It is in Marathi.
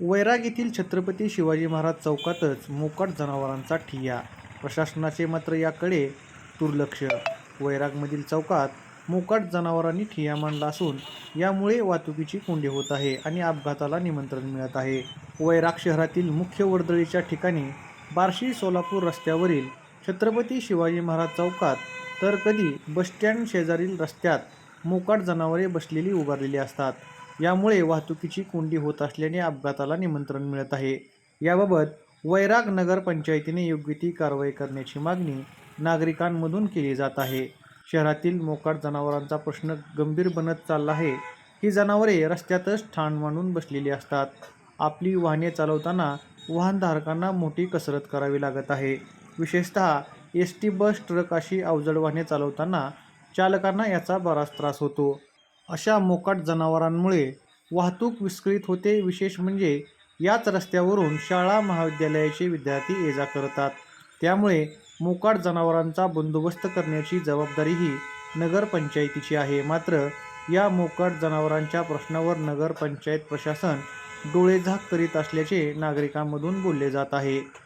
वैराग येथील छत्रपती शिवाजी महाराज चौकातच मोकाट जनावरांचा ठिय्या प्रशासनाचे मात्र याकडे दुर्लक्ष. वैरागमधील चौकात मोकाट जनावरांनी ठिय्या मांडला असून यामुळे वाहतुकीची कोंडी होत आहे आणि अपघाताला निमंत्रण मिळत आहे. वैराग शहरातील मुख्य वर्दळीच्या ठिकाणी बार्शी सोलापूर रस्त्यावरील छत्रपती शिवाजी महाराज चौकात तर कधी बसस्टँड शेजारील रस्त्यात मोकाट जनावरे बसलेली उभारलेली असतात. यामुळे वाहतुकीची कोंडी होत असल्याने अपघाताला निमंत्रण मिळत आहे. याबाबत वैराग नगरपंचायतीने योग्य ती कारवाई करण्याची मागणी नागरिकांमधून केली जात आहे. शहरातील मोकाट जनावरांचा प्रश्न गंभीर बनत चालला आहे. ही जनावरे रस्त्यातच ठाण मांडून बसलेली असतात. आपली वाहने चालवताना वाहनधारकांना मोठी कसरत करावी लागत आहे. विशेषतः एस टी बस ट्रक अशी अवजड वाहने चालवताना चालकांना याचा बराच त्रास होतो. अशा मोकाट जनावरांमुळे वाहतूक विस्कळीत होते. विशेष म्हणजे याच रस्त्यावरून शाळा महाविद्यालयाचे विद्यार्थी ये जा करतात. त्यामुळे मोकाट जनावरांचा बंदोबस्त करण्याची जबाबदारीही नगरपंचायतीची आहे. मात्र या मोकाट जनावरांच्या प्रश्नावर नगरपंचायत प्रशासन डोळेझाक करीत असल्याचे नागरिकांमधून बोलले जात आहे.